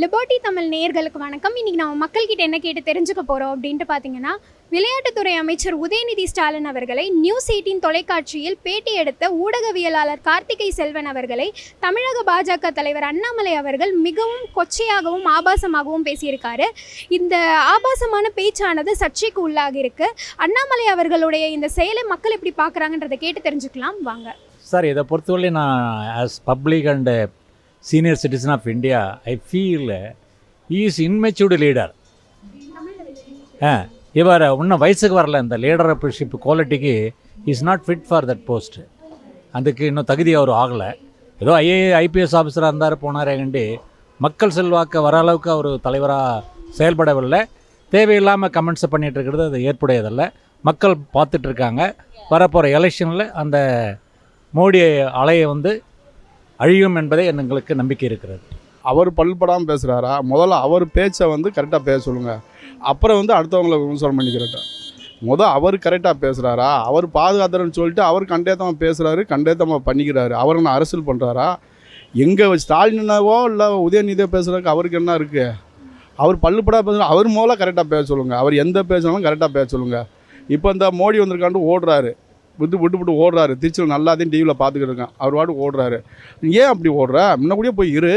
Liberty Tamil நேயர்களுக்கு வணக்கம். இன்றைக்கி நம்ம மக்கள்கிட்ட என்ன கேட்டு தெரிஞ்சுக்க போகிறோம் அப்படின்ட்டு பார்த்தீங்கன்னா விளையாட்டுத்துறை அமைச்சர் உதயநிதி ஸ்டாலின் அவர்களை நியூஸ் எயிட்டின் தொலைக்காட்சியில் பேட்டி எடுத்த ஊடகவியலாளர் கார்த்திகை செல்வன் அவர்களை தமிழக பாஜக தலைவர் அண்ணாமலை அவர்கள் மிகவும் கொச்சையாகவும் ஆபாசமாகவும் பேசியிருக்காரு. இந்த ஆபாசமான பேச்சானது சர்ச்சைக்கு உள்ளாக இருக்கு. அண்ணாமலை அவர்களுடைய இந்த செயலை மக்கள் எப்படி பார்க்குறாங்கன்றதை கேட்டு தெரிஞ்சுக்கலாம். வாங்க. சார் இதை பொறுத்தவரை நான் as public and senior citizen of India I feel is immatured leader ஆ இவர் இன்னும் வயசுக்கு வரல இந்த லீடர்ஷிப் குவாலிட்டிக்கு is not fit for that post அதுக்கு இன்னும் தகுதி அவர் ஆகலை. ஏதோ ஐஏ ஐபிஎஸ் ஆஃபீஸராக இருந்தார் போனாரே கண்டி மக்கள் செல்வாக்க வர அளவுக்கு அவர் தலைவராக செயல்படவில்லை. தேவையில்லாமல் கமெண்ட்ஸை பண்ணிகிட்டு இருக்கிறது அது ஏற்புடையதல்ல. மக்கள் பார்த்துட்டு இருக்காங்க. வரப்போகிற எலெக்ஷனில் அந்த மோடி அலையை வந்து அழியும் என்பதே எங்களுக்கு நம்பிக்கை இருக்கிறது. அவர் பல்படாமல் பேசுகிறாரா முதல்ல அவர் பேச்சை வந்து கரெக்டாக பேச சொல்லுங்கள் அப்புறம் வந்து அடுத்தவங்கள விமர்சனம் பண்ணிக்கிறட்ட முதல் அவர் கரெக்டாக பேசுகிறாரா அவர் பாதுகாத்துறன்னு சொல்லிட்டு அவர் கண்டேத்தமாக பேசுகிறாரு கண்டேத்தமாக பண்ணிக்கிறாரு. அவர் என்ன அரசியல் பண்ணுறாரா எங்கே ஸ்டாலினாவோ இல்லை உதயநிதியோ பேசுகிறதுக்கு அவருக்கு என்ன இருக்குது அவர் பல்லுப்படா பேசுகிற அவர் முதல்ல கரெக்டாக பேச சொல்லுங்கள் அவர் எந்த பேசினாலும் கரெக்டாக பேச சொல்லுங்கள் இப்போ இந்த மோடி வந்திருக்காண்டு ஓடுறாரு. விட்டு விட்டு விட்டு ஓடுறாரு. திருச்சியில் நல்லாதையும் டிவியில் பார்த்துக்கிட்டு இருக்கேன். அவர் பாட்டு ஓடுறாரு. ஏன் அப்படி ஓடுற? முன்ன கூடயே போய் இரு.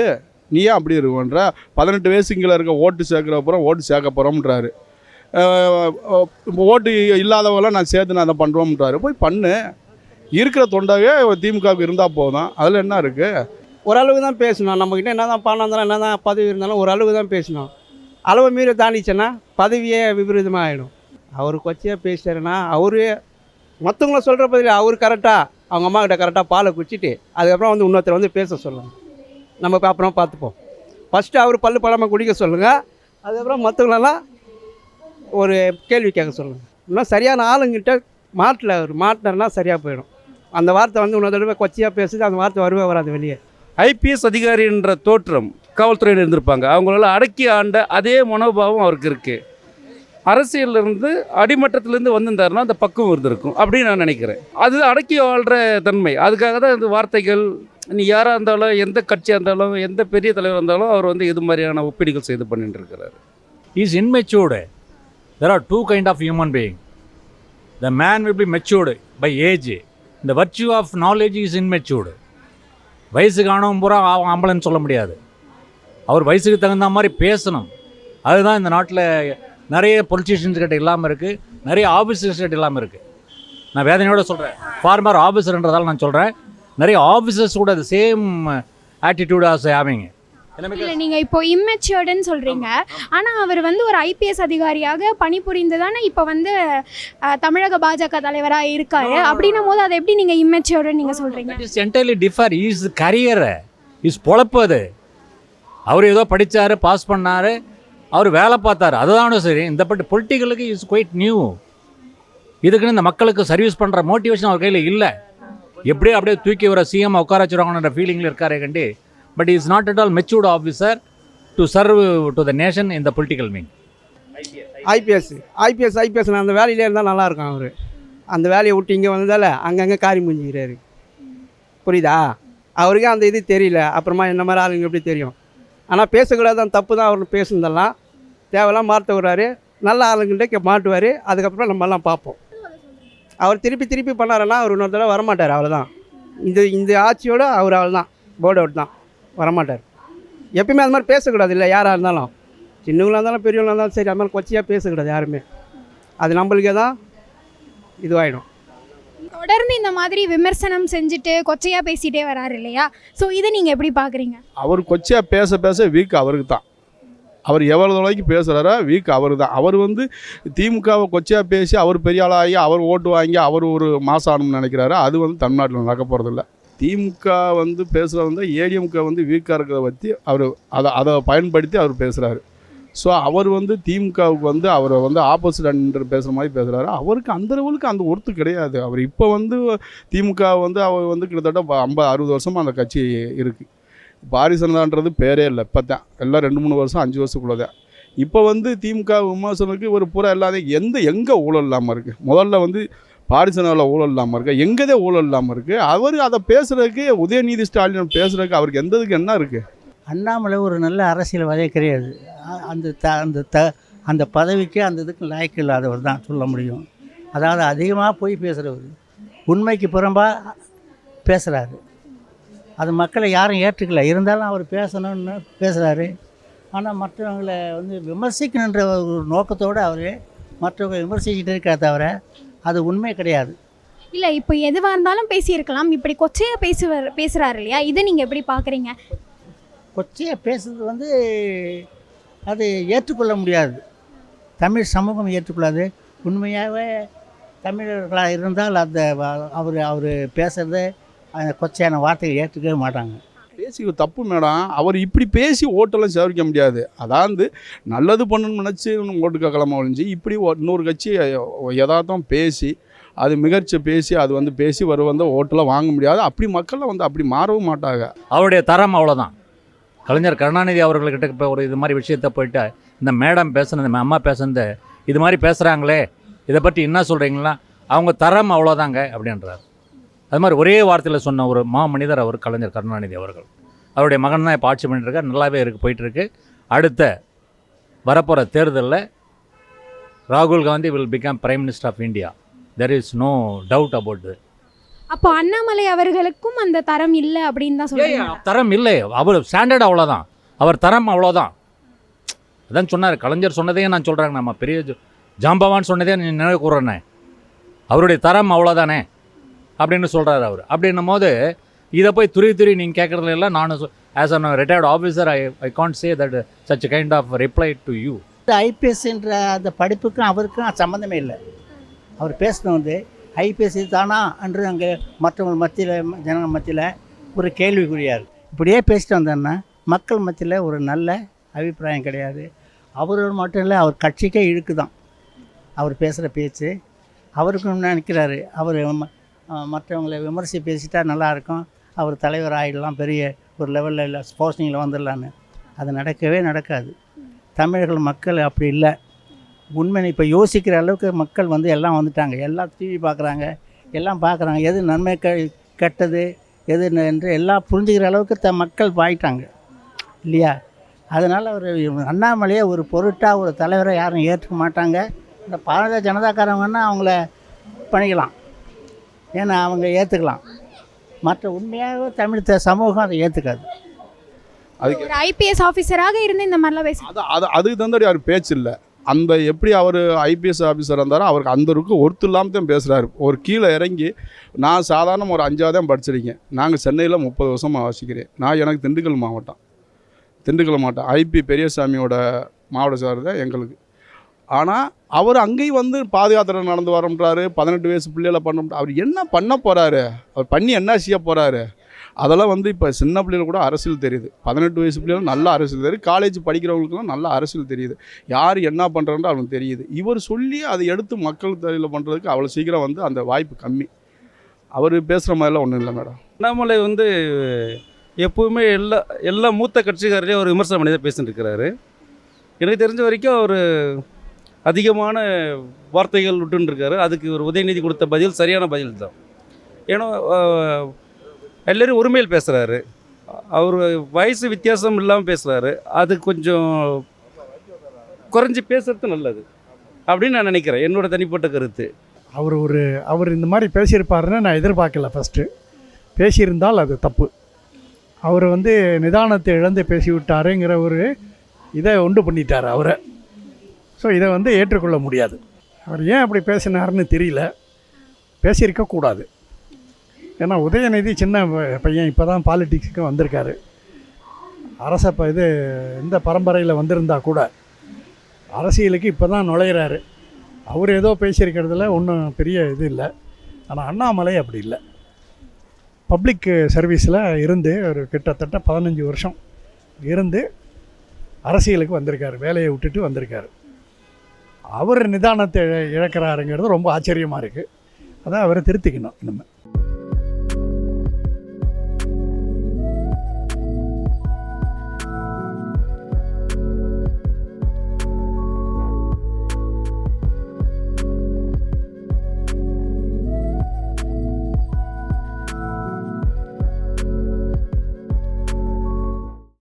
நீ ஏன் அப்படி இருக்குன்ற? பதினெட்டு வயசுங்கில் இருக்க ஓட்டு சேர்க்குற அப்புறம் ஓட்டு சேர்க்க போகிறோம்ன்றாரு இப்போ ஓட்டு இல்லாதவங்களாம் நான் சேர்த்து நான் அதை பண்ணுறோம்ன்றாரு போய் பண்ணு. இருக்கிற தொண்டாவே திமுகவுக்கு இருந்தால் போதும். அதில் என்ன இருக்குது ஓரளவு தான் பேசணும். நம்மக்கிட்ட என்ன தான் பணம் இருந்தாலும் என்ன தான் பதவி இருந்தாலும் ஓரளவு தான் பேசணும். அளவு மீறி தாண்டிச்சேன்னா பதவியே விபரீதமாக ஆகிடும் அவர் கொச்சையாக பேசுறாருன்னா அவரே மற்றவங்கள சொல்கிற பதில் அவர் கரெக்டாக அவங்க அம்மா கிட்ட கரெக்டாக பாலை குடிச்சிட்டு அதுக்கப்புறம் வந்து இன்னொருத்தர் வந்து பேச சொல்லுங்கள் நம்ம அப்புறம் பார்த்துப்போம். ஃபஸ்ட்டு அவர் பல்லு பழமாக குடிக்க சொல்லுங்கள் அதுக்கப்புறம் மற்றவங்களெல்லாம் ஒரு கேள்வி கேட்க சொல்லுங்கள் இன்னும் சரியான ஆளுங்கிட்ட மாட்டில் அவர் மாட்டினார்னா சரியாக போயிடும். அந்த வார்த்தை வந்து இன்னொரு தடவை கொச்சையாக பேசுது அந்த வார்த்தை வருவே வராது வெளியே. ஐபிஎஸ் அதிகாரின்ற தோற்றம் காவல்துறையில் இருந்திருப்பாங்க. அவங்களால அடக்கி ஆண்ட அதே மனோபாவம் அவருக்கு இருக்குது அரசியல்ல இருந்து அடிமட்டத்திலேருந்து வந்திருந்தாருன்னா அந்த பக்குவம் இருந்திருக்கும் அப்படின்னு நான் நினைக்கிறேன். அது அடக்கி வாழ்கிற தன்மை. அதுக்காக தான் இந்த வார்த்தைகள் நீ யாராக இருந்தாலும் எந்த கட்சியாக இருந்தாலும் எந்த பெரிய தலைவர் இருந்தாலும் அவர் வந்து இது மாதிரியான ஒப்பீடுகள் செய்து பண்ணிட்டு இருக்கிறாரு. Is immatured there are two kind of human being the man will be matured by age இந்த virtue of knowledge is immatured வயசுக்கு ஆனவன் பூரா அவன் ஆம்பளைன்னு சொல்ல முடியாது. அவர் வயசுக்கு தகுந்த மாதிரி பேசணும். அதுதான் இந்த நாட்டில் நிறைய பொலிட்டீஷியன்ஸ் கிட்ட இல்லாமல் இருக்குது நிறைய ஆஃபீஸர்ஸ் கிட்ட இல்லாமல் இருக்குது நான் வேதனையோட சொல்கிறேன் ஃபார்மர் ஆஃபீஸர்ன்றதால நான் சொல்கிறேன் நிறைய ஆஃபீஸர்ஸ் கூட அது சேம் ஆட்டிடியூட் ஆஸ் ஹேவிங் இல்லை நீங்கள் இப்போ இம்மெச்சூர்டுன்னு சொல்கிறீங்க ஆனால் அவர் வந்து ஒரு ஐபிஎஸ் அதிகாரியாக பணிபுரிந்து தானே இப்போ வந்து தமிழக பாஜக தலைவராக இருக்காரு. அப்படின்னும் போது அதை எப்படி நீங்கள் இம்மெச்சூர்டுன்னு நீங்கள் சொல்கிறீங்க that is entirely differ is career is பொழப்பு அது. அவர் ஏதோ படித்தார் பாஸ் பண்ணார். அவர் வேலை பார்த்தாரு. அதுதானோ சரி. இந்த பட்டு பொலிட்டிக்கலுக்கு இஸ் குவைட் நியூ இதுக்குன்னு இந்த மக்களுக்கு சர்வீஸ் பண்ணுற மோட்டிவேஷன் அவர் கையில் இல்லை. எப்படியோ அப்படியே தூக்கி வர சிஎம் உட்கார வச்சுருவாங்கன்ற ஃபீலிங்கில் இருக்காரே கண்டி. But is not at all matured officer to serve to the nation இந்த political mean IPS IPS IPS அந்த வேலையிலே இருந்தால் நல்லாயிருக்கும் அவர். அந்த வேலையை விட்டு இங்கே வந்ததால் அங்கங்கே காரி முடிஞ்சுக்கிறாரு புரியுதா? அவருக்கே அந்த இது தெரியல. அப்புறமா என்ன மாதிரி ஆளுங்க எப்படி தெரியும்? ஆனால் பேசக்கூடாது அந்த தப்பு தான் அவர் பேசுனதெல்லாம் தேவையெல்லாம் மாற்ற விடுறாரு. நல்ல ஆளுங்கள்ட்ட கே- மாட்டுவார். அதுக்கப்புறம் நம்மலாம் பார்ப்போம். அவர் திருப்பி திருப்பி பண்ணாருன்னா அவர் இன்னொரு தடவை வரமாட்டார் அவ்வளோதான் இந்த இந்த ஆட்சியோட அவர் அவள் தான் போர்டு அவுட் தான். வரமாட்டார். எப்பயுமே அது மாதிரி பேசக்கூடாது இல்லை யாராக இருந்தாலும். சின்னவங்களாக இருந்தாலும் பெரியவங்களாக இருந்தாலும் சரி அது மாதிரி கொச்சையாக பேசக்கூடாது யாருமே. அது நம்மளுக்கே தான் இதுவாகிடும் தொடர்ந்து இந்த மாதிரி விமர்சனம் செஞ்சுட்டு கொச்சையாக பேசிட்டே வராரு இல்லையா? ஸோ இதை நீங்கள் எப்படி பார்க்குறீங்க அவர் கொச்சையாக பேச பேச வீக் அவருக்கு தான் அவர் எவ்வளோ நாளைக்கு பேசுகிறாரோ வீக் அவர் தான் அவர் வந்து திமுகவை கொச்சையாக பேசி அவர் பெரிய ஆளாகி அவர் ஓட்டு வாங்கி அவர் ஒரு மாசம் ஆகணும்னு நினைக்கிறாரு அது வந்து தமிழ்நாட்டில் நடக்க போகிறதில்ல திமுக வந்து பேசுகிறது வந்து ஏடிஎம்கே வந்து வீக்காக இருக்கிறத பற்றி அவர் அதை அதை பயன்படுத்தி அவர் பேசுகிறாரு ஸோ அவர் வந்து திமுகவுக்கு வந்து அவரை வந்து ஆப்போசிட் அண்டர் பேசுகிற மாதிரி பேசுகிறாரு அவருக்கு அந்த லெவலுக்கு அந்த ஒர்த்து கிடையாது. அவர் இப்போ வந்து திமுக வந்து அவர் வந்து கிட்டத்தட்ட ஐம்பது அறுபது வருஷமாக அந்த கட்சி இருக்குது பாரிசனதான்றது பேரே இல்லை இப்போ தான் எல்லாம் ரெண்டு மூணு வருஷம் அஞ்சு வருஷத்துக்குள்ள தான் இப்போ வந்து திமுக விமர்சனத்துக்கு ஒரு புற இல்லாத எந்த எங்கே ஊழல் இல்லாமல் இருக்குது முதல்ல வந்து பாரிசனாவில் ஊழல் இல்லாமல் இருக்கு. எங்கேதே ஊழல் இல்லாமல் இருக்குது அவர் அதை பேசுகிறதுக்கு உதயநிதி ஸ்டாலின் பேசுகிறதுக்கு அவருக்கு எந்ததுக்கு என்ன இருக்குது அண்ணாமலை ஒரு நல்ல அரசியல்வாதியே கிடையாது அந்த த அந்த த அந்த பதவிக்கு அந்த இதுக்கு லாய்க்கு இல்லாதவர் தான் சொல்ல முடியும். அதாவது அதிகமாக போய் பேசுகிறவர் உண்மைக்கு புறம்பாக பேசுகிறாரு அது மக்களை யாரும் ஏற்றுக்கல. இருந்தாலும் அவர் பேசணும்னு பேசுகிறாரு ஆனால் மற்றவங்களை வந்து விமர்சிக்கணுன்ற ஒரு நோக்கத்தோடு அவர் மற்றவங்க விமர்சிக்கிட்டு இருக்கா தவிர அது உண்மை கிடையாது. இல்லை இப்போ எதுவாக இருந்தாலும் பேசியிருக்கலாம். இப்படி கொச்சையாக பேசுவார் பேசுகிறாரு இல்லையா? இதை நீங்கள் எப்படி பார்க்குறீங்க கொச்சையாக பேசுறது வந்து அது ஏற்றுக்கொள்ள முடியாது. தமிழ் சமூகம் ஏற்றுக்கொள்ளாது. உண்மையாகவே தமிழர்களாக இருந்தால் அந்த அவர் அவர் பேசுகிறத அந்த கொச்சையான வார்த்தையை ஏற்றுக்கவே மாட்டாங்க. பேசி தப்பு மேடம். அவர் இப்படி பேசி ஓட்டெல்லாம் சேவிக்க முடியாது. அதாவது நல்லது பண்ணணும்னு நினச்சி ஓட்டு கேட்கலாமா ஒழிஞ்சு இப்படி இன்னொரு கட்சி யதார்த்தம் பேசி அது மிகர்ச்சி பேசி அது வந்து பேசி வர வந்து ஓட்டெல்லாம் வாங்க முடியாது. அப்படி மக்கள்லாம் வந்து அப்படி மாறவும் மாட்டாங்க. அவருடைய தரம் அவ்வளோதான் கலைஞர் கருணாநிதி அவர்கள்கிட்ட இப்போ ஒரு இது மாதிரி விஷயத்த போயிட்டு இந்த மேடம் பேசுனது இந்த அம்மா பேசுனது இது மாதிரி பேசுகிறாங்களே இதை பற்றி என்ன சொல்கிறீங்களா அவங்க தரம் அவ்வளோதாங்க அப்படின்றார். அது மாதிரி ஒரே வார்த்தையில் சொன்ன ஒரு மா மனிதர் அவர் கலைஞர் கருணாநிதி அவர்கள். அவருடைய மகன் தான் இப்போ ஆட்சி பண்ணிட்டு இருக்கார். நல்லாவே இருக்கு போயிட்டுருக்கு. அடுத்த வரப்போகிற தேர்தலில் ராகுல் Gandhi will become prime minister of India there is no doubt about அப்போ அண்ணாமலை அவர்களுக்கும் அந்த தரம் இல்லை அப்படின்னு தான் சொல்கிறீங்க தரம் இல்லை. அவர் ஸ்டாண்டர்ட் அவ்வளோதான் அவர் தரம் அவ்வளோதான் அதான் சொன்னார். கலைஞர் சொன்னதையே நான் சொல்கிறேங்க நம்ம பெரிய ஜாம்பவான் சொன்னதே நான் நினைவு கூறுறேனே அவருடைய தரம் அவ்வளோதானே அப்படின்னு சொல்கிறாரு அவர். அப்படின்னும் போது இதை போய் துரி துரி நீங்கள் கேட்குறதுல எல்லாம் நான் as an retired officer I I can't say that such kind of reply to you ஐபிஎஸ்ன்ற அந்த படிப்புக்கும் அவருக்கும் சம்மந்தமே இல்லை. அவர் பேசின வந்து ஐபிஎஸ் தானா என்று அங்கே மற்றவங்க மத்தியில் ஜனங்கள் மத்தியில் ஒரு கேள்விக்குறியார். இப்படியே பேசிட்டு வந்தோன்னா மக்கள் மத்தியில் ஒரு நல்ல அபிப்பிராயம் கிடையாது. அவர் மட்டும் இல்லை அவர் கட்சிக்கே இழுக்கு தான் அவர் பேசுகிற பேச்சு. அவருக்கும் நினைக்கிறாரு? அவர் மற்றவங்களை விமர்சி பேசிட்டா நல்லாயிருக்கும். அவர் தலைவர் ஆகிடலாம் பெரிய ஒரு லெவலில் இல்லை போஸ்டிங்கில் வந்துடலான்னு. அது நடக்கவே நடக்காது. தமிழர்கள் மக்கள் அப்படி இல்லை. உண்மை இப்போ யோசிக்கிற அளவுக்கு மக்கள் வந்து எல்லாம் வந்துட்டாங்க. எல்லாம் டிவி பார்க்குறாங்க எல்லாம் பார்க்குறாங்க எது நன்மை க கெட்டது எது என்று எல்லாம் புரிஞ்சுக்கிற அளவுக்கு த மக்கள் பாயிட்டாங்க. இல்லையா? அதனால் ஒரு அண்ணாமலையை ஒரு பொருட்டாக ஒரு தலைவரை யாரும் ஏற்றுக்க மாட்டாங்க. இந்த பாரதிய ஜனதாக்காரங்கன்னா அவங்கள பண்ணிக்கலாம். ஏன்னா அவங்க ஏற்றுக்கலாம் மற்ற உண்மையாக தமிழ் சமூகம் அதை ஏற்றுக்காது அதுக்கு ஒரு ஐபிஎஸ் ஆஃபீஸராக இருந்து இந்த மாதிரிலாம் பேச அது அது அதுக்கு தகுந்தபடி அவர் பேச்சு இல்லை. அந்த எப்படி அவர் ஐபிஎஸ் ஆஃபீஸர் இருந்தாரோ அவருக்கு அந்த இருக்கு ஒருத்தர் இல்லாமல் தான் பேசுகிறாரு ஒரு கீழே இறங்கி நான் சாதாரண ஒரு அஞ்சாவது தான் படிச்சிருக்கேன். நாங்கள் சென்னையில் முப்பது வருஷமாக வாசிக்கிறேன். நான் எனக்கு திண்டுக்கல் மாவட்டம். திண்டுக்கல் மாவட்டம். ஐபி பெரியசாமியோட மாவட்ட சார் தான் எங்களுக்கு. ஆனால் அவர் அங்கேயும் வந்து பாதுகாத்துற நடந்து வரம்ன்றாரு பதினெட்டு வயசு பிள்ளைகளை பண்ண அவர் என்ன பண்ண போகிறாரு அவர் பண்ணி என்ன செய்ய போகிறாரு அதெல்லாம் வந்து இப்போ சின்ன பிள்ளைகள் கூட அரசியல் தெரியுது. பதினெட்டு வயசு பிள்ளைகளும் நல்ல அரசியல் தெரியுது. காலேஜ் படிக்கிறவங்களுக்குலாம் நல்ல அரசியல் தெரியுது. யார் என்ன பண்ணுறான்னு அவனுக்கு தெரியுது. இவர் சொல்லி அதை எடுத்து மக்கள் தலையில் பண்ணுறதுக்கு அவ்வளோ சீக்கிரம் வந்து அந்த வாய்ப்பு கம்மி. அவர் பேசுகிற மாதிரிலாம் ஒன்றும் இல்லை மேடம். அண்ணாமலை வந்து எப்போவுமே எல்லா எல்லா மூத்த கட்சிக்காரரையும் ஒரு விமர்சனம் பண்ணி தான் பேசிட்டு இருக்கிறாரு. எனக்கு தெரிஞ்ச வரைக்கும் அவர் அதிகமான வார்த்தைகள் விட்டுன்னு இருக்காரு அதுக்கு ஒரு உதயநிதி கொடுத்த பதில் சரியான பதில் தான் ஏன்னா எல்லோரும் உரிமையில் பேசுகிறாரு அவர் வயசு வித்தியாசம் இல்லாமல் பேசுகிறாரு அது கொஞ்சம் குறைஞ்சி பேசுறது நல்லது. அப்படின்னு நான் நினைக்கிறேன். என்னோட தனிப்பட்ட கருத்து. அவர் ஒரு அவர் இந்த மாதிரி பேசியிருப்பாருன்னு நான் எதிர்பார்க்கல ஃபஸ்ட்டு பேசியிருந்தால் அது தப்பு. அவர் வந்து நிதானத்தை இழந்து பேசிவிட்டாருங்கிற ஒரு இதை உண்டு பண்ணிட்டார் அவரை. ஸோ இதை வந்து ஏற்றுக்கொள்ள முடியாது. அவர் ஏன் அப்படி பேசினாருன்னு தெரியல. பேசியிருக்க கூடாது. ஏன்னா உதயநிதி சின்ன பையன் இப்போ தான் பாலிட்டிக்ஸுக்கு வந்திருக்காரு. அரச ப இது இந்த பரம்பரையில் வந்திருந்தால் கூட அரசியலுக்கு இப்போ தான் நுழையிறாரு. அவர் ஏதோ பேசியிருக்கிறதுல ஒன்றும் பெரிய இது இல்லை. ஆனால் அண்ணாமலை அப்படி இல்லை. பப்ளிக் சர்வீஸில் இருந்து ஒரு கிட்டத்தட்ட பதினஞ்சு வருஷம் இருந்து அரசியலுக்கு வந்திருக்காரு. வேலையை விட்டுட்டு வந்திருக்காரு. அவர் நிதானத்தை இழக்கிறாருங்கிறது ரொம்ப ஆச்சரியமாக இருக்குது அதான் அவரை திருத்திக்கணும் நம்ம